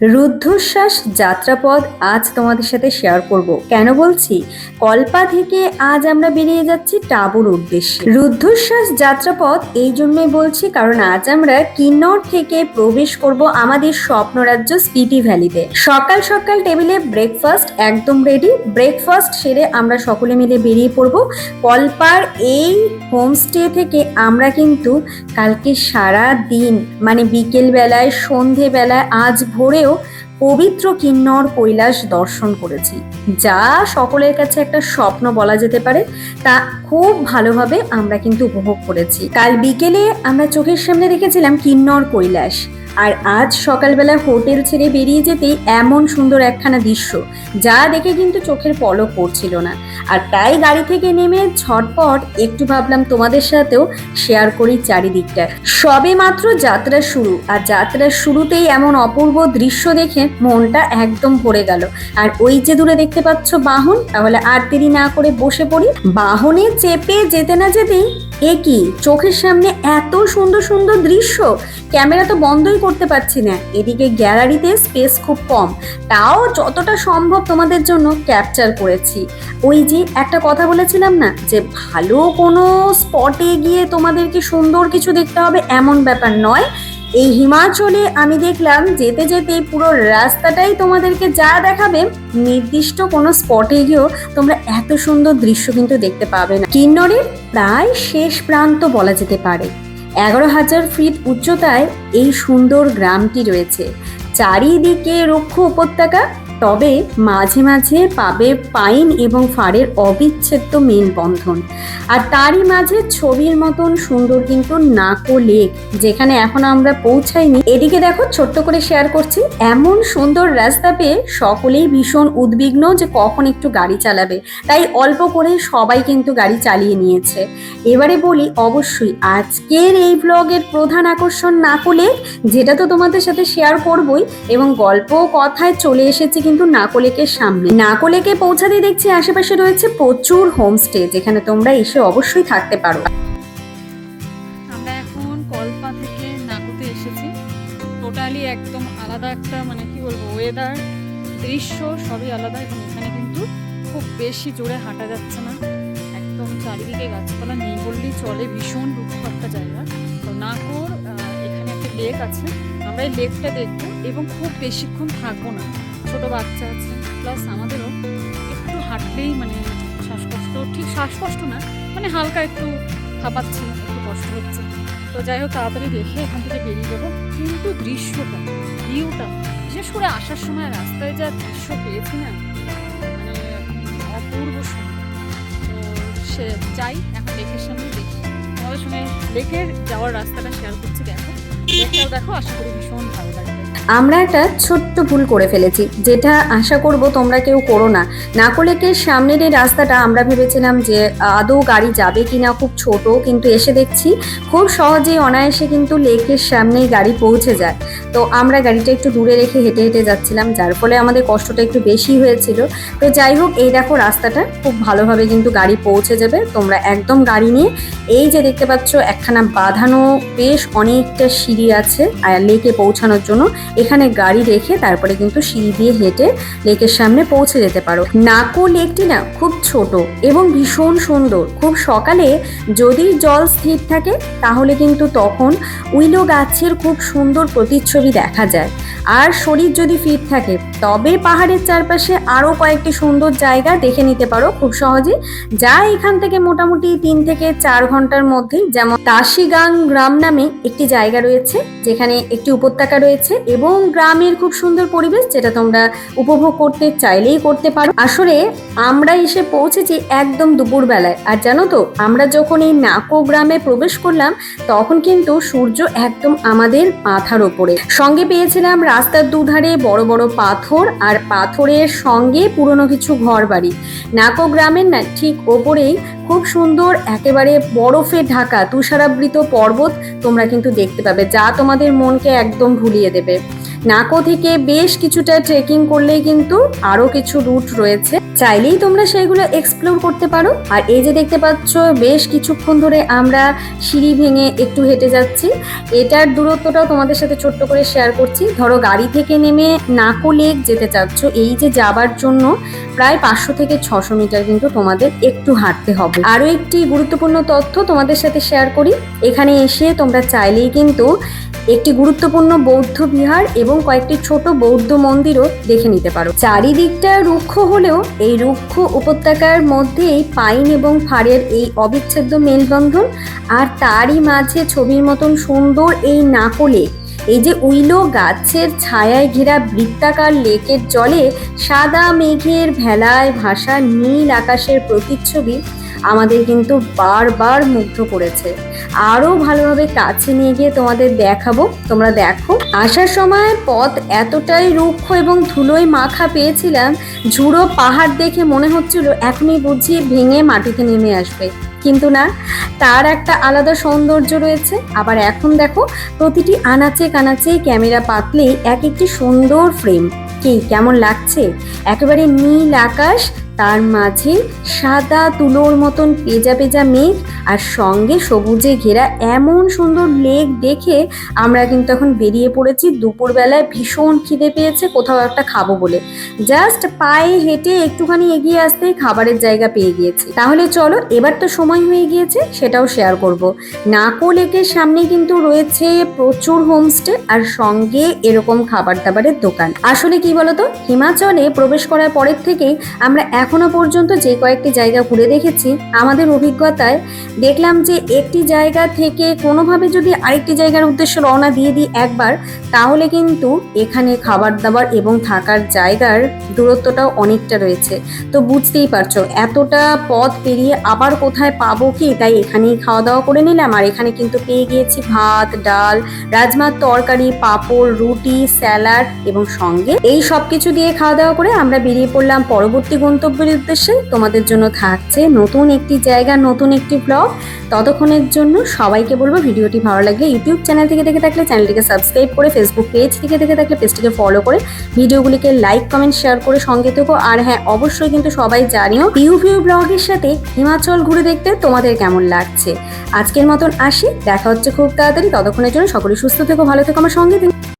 রুদ্ধশ্বাস যাত্রাপথ আজ তোমাদের সাথে শেয়ার করব। কেন বলছি? কল্পা থেকে আজ আমরা বেরিয়ে যাচ্ছি টাবুর উদ্দেশ্যে। রুদ্ধশ্বাস যাত্রাপথ এই জন্যই বলছি কারণ আজ আমরা কিন্নর থেকে প্রবেশ করব আমাদের স্বপ্নরাজ্য স্পিটি ভ্যালিতে। সকাল সকাল টেবিলে ব্রেকফাস্ট একদম রেডি ব্রেকফাস্ট সেরে আমরা সকলে মিলে বেরিয়ে পড়ব। কল্পার এই হোমস্টে থেকে আমরা কিন্তু কালকে সারা দিন মানে বিকেল বেলায় সন্ধে বেলায় আজ ভোরেও পবিত্র কিন্নর কৈলাস দর্শন করেছি, যা সকলের কাছে একটা স্বপ্ন বলা যেতে পারে, তা খুব ভালোভাবে আমরা কিন্তু উপভোগ করেছি। কাল বিকেলে আমরা চোখের সামনে দেখেছিলাম কিন্নর কৈলাস। আর আজ সকালবেলা হোটেল ছেড়ে বেরিয়ে যেতেই এমন সুন্দর একখানা দৃশ্য, যা দেখে কিন্তু চোখের পলক পড়ছিল না। আর তাই গাড়ি থেকে নেমে ঝটপট একটু ভাবলাম তোমাদের সাথেও শেয়ার করি চারিদিকটা। সবে মাত্র যাত্রা শুরু, আর যাত্রার শুরুতেই এমন অপূর্ব দৃশ্য দেখে মনটা একদম ভরে গেল। আর ওই যে দূরে দেখতে পাচ্ছ বাহন, তাহলে আর দেরি না করে বসে পড়ি। বাহনে চেপে যেতে না যেতেই এ কি? চোখের সামনে এত সুন্দর সুন্দর দৃশ্য! ক্যামেরা তো বন্ধই করতে পারছি না। এদিকে গ্যালারিতে স্পেস খুব কম। তাও যতটা সম্ভব তোমাদের জন্য ক্যাপচার করেছি। ওই যে একটা কথা বলেছিলাম না, যে ভালো কোনো স্পটে গিয়ে তোমাদেরকে সুন্দর কিছু দেখতে হবে এমন ব্যাপার নয়। এই হিমাচলে আমি দেখলাম যেতে যেতে পুরো রাস্তাটাই তোমাদেরকে যা দেখাবে, নির্দিষ্ট কোনো স্পটে গিয়েও তোমরা এত সুন্দর দৃশ্য কিন্তু দেখতে পাবে না। কিন্নরের প্রায় শেষ প্রান্ত বলা যেতে পারে। এগারো হাজার ফিট উচ্চতায় এই সুন্দর গ্রামটি রয়েছে। চারিদিকে রুক্ষ উপত্যকা তবে মাঝে মাঝে পাবে পাইন এবং ফাড়ের অবিচ্ছেদ্য মেলবন্ধন আর তারই মাঝে ছবির মতন সুন্দর কিন্তু নাকো লেক যেখানে এখন আমরা পৌঁছাইনি, এদিকে দেখো ছোট্ট করে শেয়ার করছি, এমন সুন্দর রাস্তা পেয়ে সকলেই ভীষণ উদ্বিগ্ন যে কখন একটু গাড়ি চালাবে। তাই অল্প করে সবাই কিন্তু গাড়ি চালিয়ে নিয়েছে। এবারে বলি, অবশ্যই আজকের এই ব্লগের প্রধান আকর্ষণ নাকো লেক যেটা তো তোমাদের সাথে শেয়ার করবই, এবং গল্প কথায় চলে এসেছে কিন্তু নাকোলেকের সামনে। নাকোলেকে পৌঁছাতে দেখছি আশেপাশে রয়েছে প্রচুর হোমস্টে, যেখানে তোমরা এসে অবশ্যই থাকতে পারো। আমরা এখন কল্পা থেকে এসেছি। টোটালি একদম আলাদা একটা মানে কি বলব ওয়েদার দৃশ্য সবই আলাদা। এবং এখানে কিন্তু খুব বেশি জোরে হাঁটা যাচ্ছে না। একদম চারিদিকে গাছপালা নেই বললেই চলে, ভীষণ রুক্ষ একটা জায়গা। তো নাকোর এখানে একটা লেক আছে। আমরা এই লেকটা দেখব এবং খুব বেশিক্ষণ থাকব না। ছোট বাচ্চা আছে প্লাস আমাদেরও একটু হাঁটলেই মানে শ্বাসকষ্ট, ঠিক শ্বাসকষ্ট না মানে হালকা একটু হাঁপাচ্ছি, একটু কষ্ট হচ্ছে। তো যাই হোক, তাড়াতাড়ি দেখে এখান থেকে বেরিয়ে যাব। কিন্তু দৃশ্যটা ভিউটা বিশেষ করে আসার সময় রাস্তায় যা দৃশ্য পেয়েছি না মানে অপূর্ব সুন্দর। তো সে যাই, এখন লেকের সামনে দেখি। তোমাদের সঙ্গে লেকের যাওয়ার রাস্তাটা শেয়ার করছি, দেখো। দেখো, আশা করি ভীষণ ভালো লাগবে। আমরা একটা ছোট্ট ভুল করে ফেলেছি, যেটা আশা করব তোমরা কেউ করো না। নাকোলেকের সামনের এই রাস্তাটা আমরা ভেবেছিলাম যে আদৌ গাড়ি যাবে কিনা, খুব ছোট, কিন্তু এসে দেখছি খুব সহজেই অনায়াসে কিন্তু লেকের সামনেই গাড়ি পৌঁছে যায়। তো আমরা গাড়িটা একটু দূরে রেখে হেঁটে হেঁটে যাচ্ছিলাম, যার ফলে আমাদের কষ্টটা একটু বেশি হয়েছিল। তো যাই হোক, এই দেখো রাস্তাটা, খুব ভালোভাবে কিন্তু গাড়ি পৌঁছে যাবে। তোমরা একদম গাড়ি নিয়ে, এই যে দেখতে পাচ্ছ, একখানা বাঁধানো বেশ অনেকটা সিঁড়ি আছে লেকে পৌঁছানোর জন্য। এখানে গাড়ি রেখে তারপরে কিন্তু সিঁড়ি দিয়ে হেঁটে লেকের সামনে পৌঁছে যেতে পারো। নাকো লেকটি না খুব ছোট এবং ভীষণ সুন্দর। খুব সকালে যদি জল স্থির থাকে, তাহলে কিন্তু তখন উইলো গাছের খুব সুন্দর প্রতিচ্ছবি দেখা যায়। আর শরীর যদি ফিট থাকে, তবে পাহাড়ের চারপাশে আরও কয়েকটি সুন্দর জায়গা দেখে নিতে পারো খুব সহজে যা এখান থেকে মোটামুটি তিন থেকে চার ঘণ্টার মধ্যেই যেমন তাসিগাং গ্রাম নামে একটি জায়গা রয়েছে যেখানে একটি উপত্যকা রয়েছে এবং গ্রামের খুব সুন্দর পরিবেশ যেটা তোমরা উপভোগ করতে চাইলেই করতে পারো। আসলে আমরা এসে পৌঁছেছি একদম দুপুরবেলায়। আর জানো তো, আমরা যখন এই নাকো গ্রামে প্রবেশ করলাম, তখন কিন্তু সূর্য একদম আমাদের মাথার ওপরে। সঙ্গে পেয়েছিলাম রাস্তার দুধারে বড় বড় পাথর আর পাথরের সঙ্গে পুরনো কিছু ঘর বাড়ি নাকো গ্রামের না, ঠিক ওপরেই খুব সুন্দর একেবারে বরফে ঢাকা, তুষারাবৃত পর্বত তোমরা কিন্তু দেখতে পাবে, যা তোমাদের মনকে একদম ভুলিয়ে দেবে। নাকো থেকে বেশ কিছুটা ট্রেকিং করলেই কিন্তু আরও কিছু রুট রয়েছে। চাইলেই তোমরা সেইগুলো এক্সপ্লোর করতে পারো। আর এই যে দেখতে পাচ্ছ, বেশ কিছুক্ষণ ধরে আমরা সিঁড়ি ভেঙে একটু হেঁটে যাচ্ছি। এটার দূরত্বটাও তোমাদের সাথে ছোট্ট করে শেয়ার করছি। ধরো গাড়ি থেকে নেমে নাকো লেক যেতে চাচ্ছ, এই যে যাবার জন্য প্রায় পাঁচশো থেকে ছশো মিটার কিন্তু তোমাদের একটু হাঁটতে হবে। আরও একটি গুরুত্বপূর্ণ তথ্য তোমাদের সাথে শেয়ার করি। এখানে এসে তোমরা চাইলেই কিন্তু একটি গুরুত্বপূর্ণ বৌদ্ধ বিহার এবং কয়েকটি ছোট বৌদ্ধ মন্দিরও দেখে নিতে পারো। চারিদিকটা রুক্ষ হলেও এই রুক্ষ উপত্যকার মধ্যেই পাইন এবং ফাড়ের এই অবিচ্ছেদ্য মেলবন্ধন আর তারই মাঝে ছবির মতন সুন্দর এই নাকলে এই যে উইলো গাছের ছায়ায় ঘেরা বৃত্তাকার লেকের জলে সাদা মেঘের ভেলায় ভাসা নীল আকাশের প্রতিচ্ছবি আমাদের কিন্তু বারবার মুগ্ধ করেছে। আরও ভালোভাবে কাছে নিয়ে গিয়ে তোমাদের দেখাবো। তোমরা দেখো, আসার সময় পথ এতটাই রুক্ষ এবং ধুলোয় মাখা পেয়েছিলাম, ঝুড়ো পাহাড় দেখে মনে হচ্ছিল এখনই বুঝি ভেঙে মাটিতে নেমে আসবে। কিন্তু না, তার একটা আলাদা সৌন্দর্য রয়েছে। আবার এখন দেখো, প্রতিটি আনাচে কানাচে ক্যামেরা পাতলেই এক একটি সুন্দর ফ্রেম কি, কেমন লাগছে? একেবারে নীল আকাশ তার মাঝে সাদা তুলোর মতন পেজা পেজা মেঘ আর সঙ্গে সবুজে ঘেরা এমন সুন্দর লেক দেখে আমরা কিন্তু এখন বেরিয়ে পড়েছি। দুপুরবেলায় ভীষণ খিদে পেয়েছে, কোথাও একটা খাব বলে। জাস্ট পায়ে হেঁটে একটুখানি এগিয়ে আসতেই খাবারের জায়গা পেয়ে গিয়েছি। তাহলে চলো, এবার তো সময় হয়ে গিয়েছে, সেটাও শেয়ার করব। নাকো লেকের সামনে কিন্তু রয়েছে প্রচুর হোমস্টে আর সঙ্গে এরকম খাবার দাবারের দোকান। আসলে কি বলতো, হিমাচলে প্রবেশ করার পরের থেকেই আমরা এখনও পর্যন্ত যে কয়েকটি জায়গা ঘুরে দেখেছি, আমাদের অভিজ্ঞতায় দেখলাম যে একটি জায়গা থেকে কোনোভাবে যদি আরেকটি জায়গার উদ্দেশ্যে রওনা দিয়ে দিই একবার, তাহলে কিন্তু এখানে খাবার দাবার এবং থাকার জায়গার দূরত্বটাও অনেকটা রয়েছে। তো বুঝতেই পারছ, এতটা পথ পেরিয়ে আবার কোথায় পাবো কি? তাই এখানেই খাওয়া দাওয়া করে নিলাম। আর এখানে কিন্তু পেয়ে গিয়েছি ভাত, ডাল রাজমার তরকারি, পাঁপড়, রুটি, স্যালাড এবং সঙ্গে এই সব কিছু দিয়ে খাওয়া দাওয়া করে আমরা বেরিয়ে পড়লাম পরবর্তী গন্তব্যের উদ্দেশ্যে। তোমাদের জন্য থাকছে নতুন একটি জায়গা, নতুন একটি ব্লগ ততক্ষণের জন্য সবাইকে বলব ভিডিওটি ভালো লাগলে ইউটিউব চ্যানেল থেকে দেখে থাকলে চ্যানেলটিকে সাবস্ক্রাইব করে ফেসবুক পেজ থেকে দেখে থাকলে পেজটিকে ফলো করে, ভিডিওগুলিকে লাইক কমেন্ট শেয়ার করে সঙ্গে থেকো। আর হ্যাঁ অবশ্যই কিন্তু সবাই জানিও পিউ পিউ ব্লগের সাথে হিমাচল ঘুরে দেখতে তোমাদের কেমন লাগছে। আজকের মতন আসি, দেখা হচ্ছে খুব তাড়াতাড়ি। ততক্ষণের জন্য সকলে সুস্থ থেকো, ভালো থেকো আমার সঙ্গে।